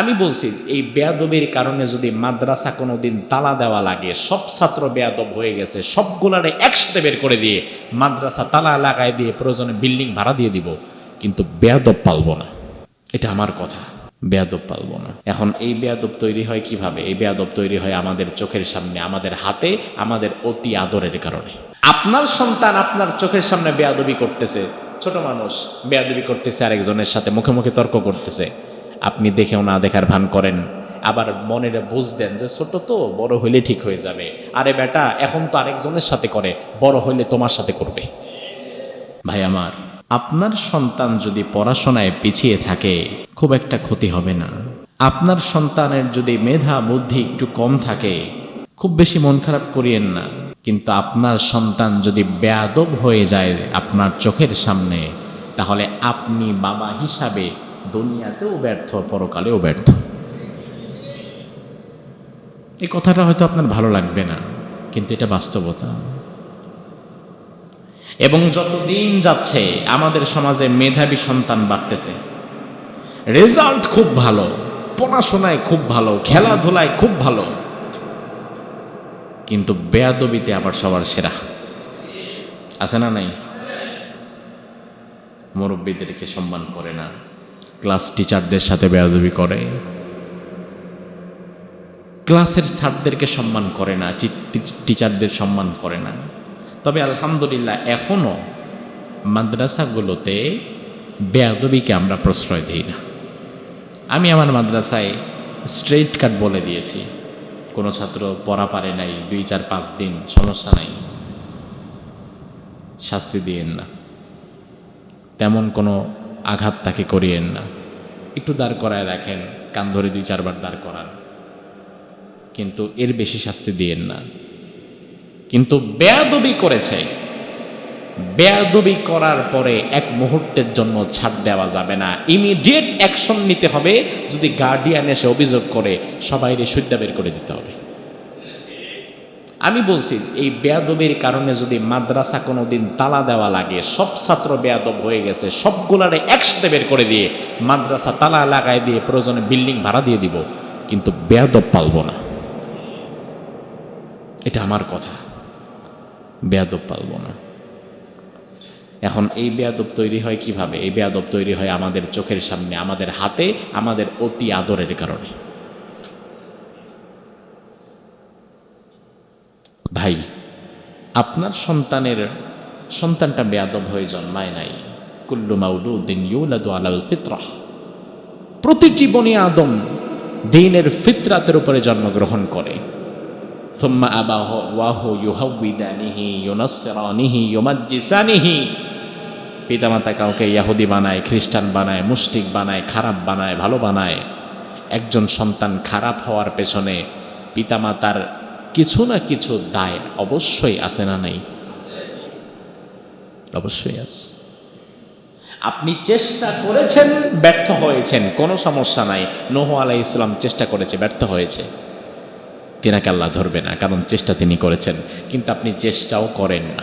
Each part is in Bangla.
আমি বলছি, এই বেয়াদবির কারণে যদি মাদ্রাসা কোনো দিন তালা দেওয়া লাগে, সব ছাত্র বেয়াদব হয়ে গেছে, সবগুলারে একসাথে বের করে দিয়ে মাদ্রাসা তালা লাগায় দিয়ে প্রয়োজনে বিল্ডিং ভাড়া দিয়ে দিব, কিন্তু বেয়াদব পালবো না। এটা আমার কথা, বেয়াদব পালবো না। এখন এই বেয়াদব তৈরি হয় কীভাবে? এই বেয়াদব তৈরি হয় আমাদের চোখের সামনে, আমাদের হাতে, আমাদের অতি আদরের কারণে। আপনার সন্তান আপনার চোখের সামনে বেয়াদবি করতেছে, ছোট মানুষ বেয়াদবি করতেছে, আরেকজনের সাথে মুখে মুখে তর্ক করতেছে। আপনি দেখেও না দেখার ভান করেন। আবার মনের বুঝ দেন যে ছোট তো, বড় হইলে ঠিক হয়ে যাবে। আরে বেটা, এখন তো আরেকজনের সাথে করে, বড় হইলে তোমার সাথে করবে। ভাই আমার, আপনার সন্তান যদি পড়াশোনায় পিছিয়ে থাকে, খুব একটা ক্ষতি হবে না। আপনার সন্তানের যদি মেধা বুদ্ধি একটু কম থাকে, খুব বেশি মন খারাপ করিয়েন না। কিন্তু আপনার সন্তান যদি বেয়াদব হয়ে যায় আপনার চোখের সামনে, তাহলে আপনি বাবা হিসাবে দুনিয়াতেও ব্যর্থ, পরকালেও ব্যর্থ। এই কথাটা হয়তো আপনার ভালো লাগবে না, কিন্তু এটা বাস্তবতা। এবং যতদিন যাচ্ছে, আমাদের সমাজে মেধাবী সন্তান বাড়তেছে। রেজাল্ট খুব ভালো, পড়াশোনায় খুব ভালো, খেলাধুলায় খুব ভালো। কিন্তু বেয়াদবিতে আবার সবার সেরা। আছে না নাই? মুরব্বীদেরকে সম্মান করে না। ক্লাস টিচারদের সাথে বেয়াদবি করে। ক্লাসের স্যারদেরকে সম্মান করে না টিচারদের সম্মান করে না। তবে আলহামদুলিল্লাহ এখনও মাদ্রাসাগুলোতে বেয়াদবিকে আমরা প্রশ্রয় দিই না। আমি আমার মাদ্রাসায় স্ট্রেট কাট বলে দিয়েছি। কোনো ছাত্র পড়া পারে নাই, দুই, চার, পাঁচ দিন, সমস্যা নাই। শাস্তি দিয়েন না। তেমন কোনো আঘাত তাকে করিয়েন না। একটু দাঁড় করায় রাখেন, কান ধরে দুই চারবার দাঁড় করান। কিন্তু এর বেশি শাস্তি দিয়েন না। কিন্তু বেয়াদবি করেছে। বেয়াদবি করার পরে এক মুহূর্তের জন্য ছাড় দেওয়া যাবে না। ইমিডিয়েট অ্যাকশন নিতে হবে। যদি গার্ডিয়ান এসে অভিযোগ করে সবাই সুদ্যা বের করে দিতে হবে। আমি বলছি, এই বেয়াদবির কারণে যদি মাদ্রাসা কোনো দিন তালা দেওয়া লাগে, সব ছাত্র বেয়াদব হয়ে গেছে, সবগুলারে একসাথে বের করে দিয়ে মাদ্রাসা তালা লাগায় দিয়ে প্রয়োজনে বিল্ডিং ভাড়া দিয়ে দিব, কিন্তু বেয়াদব পালব না। এটা আমার কথা। বেয়াদব পালবো না। এখন এই বেয়াদব তৈরি হয় কীভাবে? এই বেয়াদব তৈরি হয় আমাদের চোখের সামনে, আমাদের হাতে, আমাদের অতি আদরের কারণে। ভাই, আপনার সন্তানের, সন্তানটা বেয়াদব হয়ে জন্মায় নাই। কুল্লু মাউলুদ্দিন ইউলাদু আলাল ফিতরাহ। প্রতিটি বনি আদম দিনের ফিতরাতের উপরে জন্মগ্রহণ করে। থম্মা আবাহ ওয়াহ ইউহাউদ্দানিহি ইউনাসরানিহি ইউমাজ্জিসানিহি। পিতামাতা কাউকে ইয়াহুদি বানায়, খ্রিস্টান বানায় মুষ্টিক বানায়, খারাপ বানায়, ভালো বানায়। একজন সন্তান খারাপ হওয়ার পেছনে পিতামাতার কিছু না কিছু দায় অবশ্যই আছে না নাই? অবশ্যই আছে। আপনি চেষ্টা করেছেন, ব্যর্থ হয়েছেন, কোনো সমস্যা নাই। নোহ আলাই ইসলাম চেষ্টা করেছে, ব্যর্থ হয়েছে। তিনাকে আল্লাহ ধরবে না, কারণ চেষ্টা তিনি করেছেন, কিন্তু আপনি চেষ্টাও করেন না।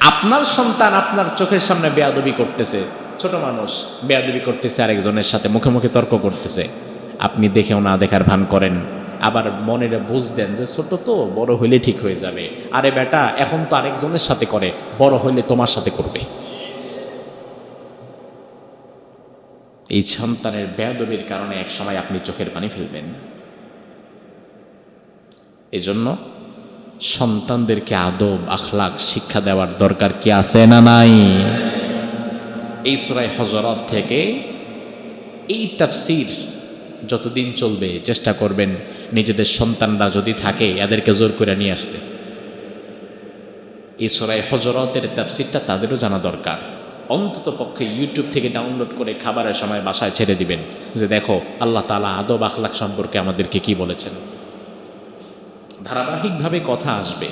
আপনার সন্তান আপনার চোখের সামনে বেয়াদবি করতেছে, ছোট মানুষ, বেয়াদবি করতেছে আরেকজনের সাথে, মুখে মুখে তর্ক করতেছে। আপনি দেখেও না দেখার ভান করেন। আবার মনের বুঝ দেন যে ছোট তো, বড় হইলে ঠিক হয়ে যাবে। আরে বেটা, এখন তো আরেকজনের সাথে করে, বড় হইলে তোমার সাথে করবে। এই সন্তানের বেয়াদবির কারণে এক সময় আপনি চোখের পানি ফেলবেন। এজন্য সন্তানদেরকে আদব আখলাক শিক্ষা দেওয়ার দরকার কি আছে না নাই? এই সুরাই হজরত থেকে এই তাফসির যতদিন চলবে, চেষ্টা করবেন নিজেদের সন্তানরা যদি থাকে, এদেরকে জোর করে নিয়ে আসতে। এই সরাই হজরতের তাফসিরটা তাদেরও জানা দরকার। অন্তত পক্ষে ইউটিউব থেকে ডাউনলোড করে খাবারের সময় বাসায় ছেড়ে দিবেন যে, দেখো, আল্লাহ তালা আদব আখলাখ সম্পর্কে আমাদেরকে কি বলেছেন? ধারাবাহিকভাবে কথা আসবে।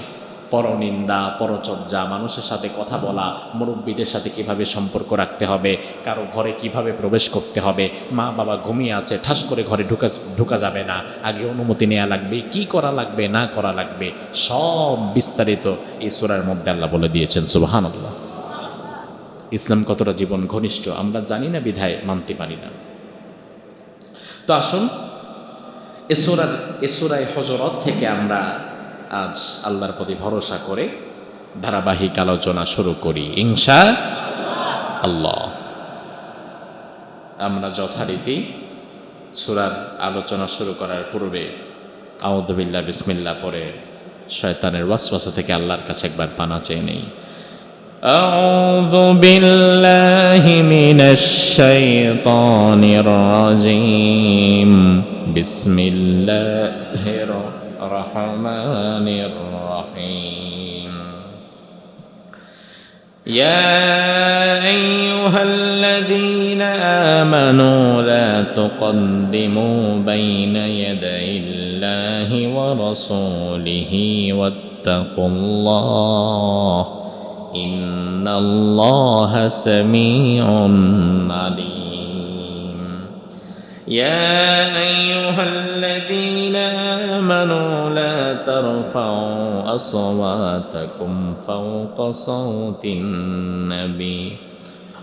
পরনিন্দা, পরচর্যা, মানুষের সাথে কথা বলা, মুরব্বীদের সাথে কীভাবে সম্পর্ক রাখতে হবে, কারও ঘরে কীভাবে প্রবেশ করতে হবে, মা বাবা ঘুমিয়ে আছে, ঠাস করে ঘরে ঢুকা ঢুকা যাবে না, আগে অনুমতি নেওয়া লাগবে, কি করা লাগবে, না করা লাগবে, সব বিস্তারিত এই সুরার মধ্যে আল্লাহ বলে দিয়েছেন সুবাহান আল্লাহ ইসলাম কতটা জীবন ঘনিষ্ঠ, আমরা জানি না বিধায়, মানতে পারি না। তো আসুন এসোরার এসোরাই হজরত থেকে আমরা আজ আল্লাহর প্রতি ভরসা করে ধারাবাহিক আলোচনা শুরু করি ইনশা আল্লাহ আমরা যথারীতি সুরার আলোচনা শুরু করার পূর্বে আউদবিল্লা বিসমিল্লা পরে শয়তানের ওয়াসওয়াসা থেকে আল্লাহর কাছে একবার পানা চেয়ে নেই أعوذ بالله من الشيطان الرجيم بسم الله الرحمن الرحيم. يا أيها الذين آمنوا لا تقدموا بين يدي الله ورسوله واتقوا الله إن الله سميع عليم. يا أيها الذين آمنوا لا ترفعوا أصواتكم فوق صوت النبي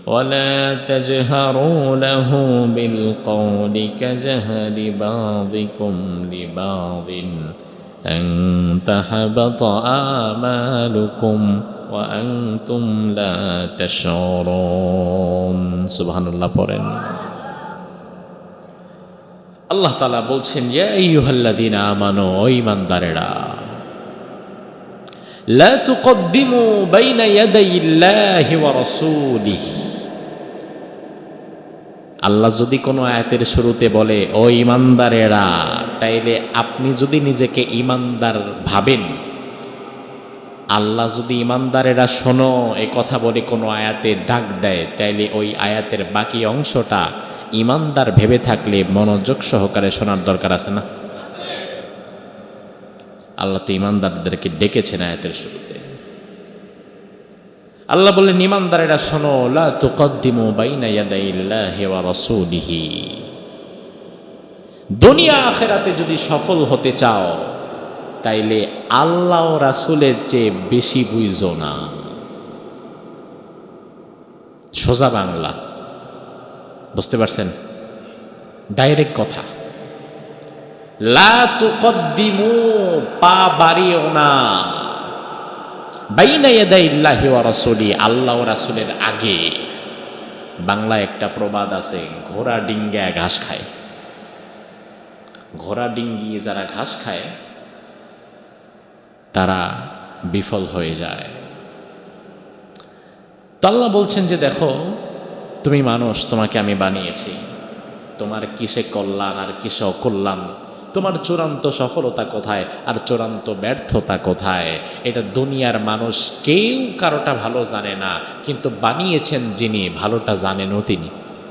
ولا تجهروا له بالقول كجهر بعضكم لبعض أن تحبط آمالكم وأنتم لا تشعرون سبحان الله পড়েন আল্লাহ তালা বলছেন, ইয়া আইয়ুহাল্লাযীনা আমানু রাসূলিহি। আল্লাহ যদি কোনো আয়াতের শুরুতে বলে, ও ইমানদারেরা তাইলে আপনি যদি নিজেকে ইমানদার ভাবেন, আল্লাহ যদি ইমানদারেরা শোনো, এ কথা বলে কোনো আয়াতে ডাক দেয়, তাইলে ওই আয়াতের বাকি অংশটা ইমানদার ভেবে থাকলে মনোযোগ সহকারে শোনার দরকার আছে না? আল্লাহ তো ইমানদারদেরকে ডেকেছেন আয়াতের শুরুতে। আল্লাহ বললেন, ইমানদারেরা শোনো, লা তুকদ্দিমু বাইনা ইয়াদাইল্লাহি ওয়া রাসূলিহি। দুনিয়া আখেরাতে যদি সফল হতে চাও, তাইলে আল্লাহ রাসূলের চেয়ে বেশি বুঝো না। সোজা বাংলা। বুঝতে পারছেন? ডাইরেক্ট কথা। লা তুকদ্দিমু, পা বাড়িও না। বাইনা ইয়াদাইল্লাহি ওয়া রাসূলি, আল্লাহ ও রাসূলের আগে। বাংলা একটা প্রবাদ আছে, ঘোড়া ডিঙ্গা ঘাস খায়। ঘোড়া ডিঙ্গিয়ে যারা ঘাস খায়, তারা বিফল হয়ে যায়। তো বলছেন যে দেখো তুমি মানুষ, তোমাকে আমি বানিয়েছি। তোমার কিসে কল্যাণ আর কিসে অকল্যাণ? তোমার চূড়ান্ত সফলতা কোথায় আর চূড়ান্ত ব্যর্থতা কোথায়? এটা দুনিয়ার মানুষ কেউ কারোটা ভালো জানে না, কিন্তু বানিয়েছেন যিনি, ভালোটা জানেনও তিনি।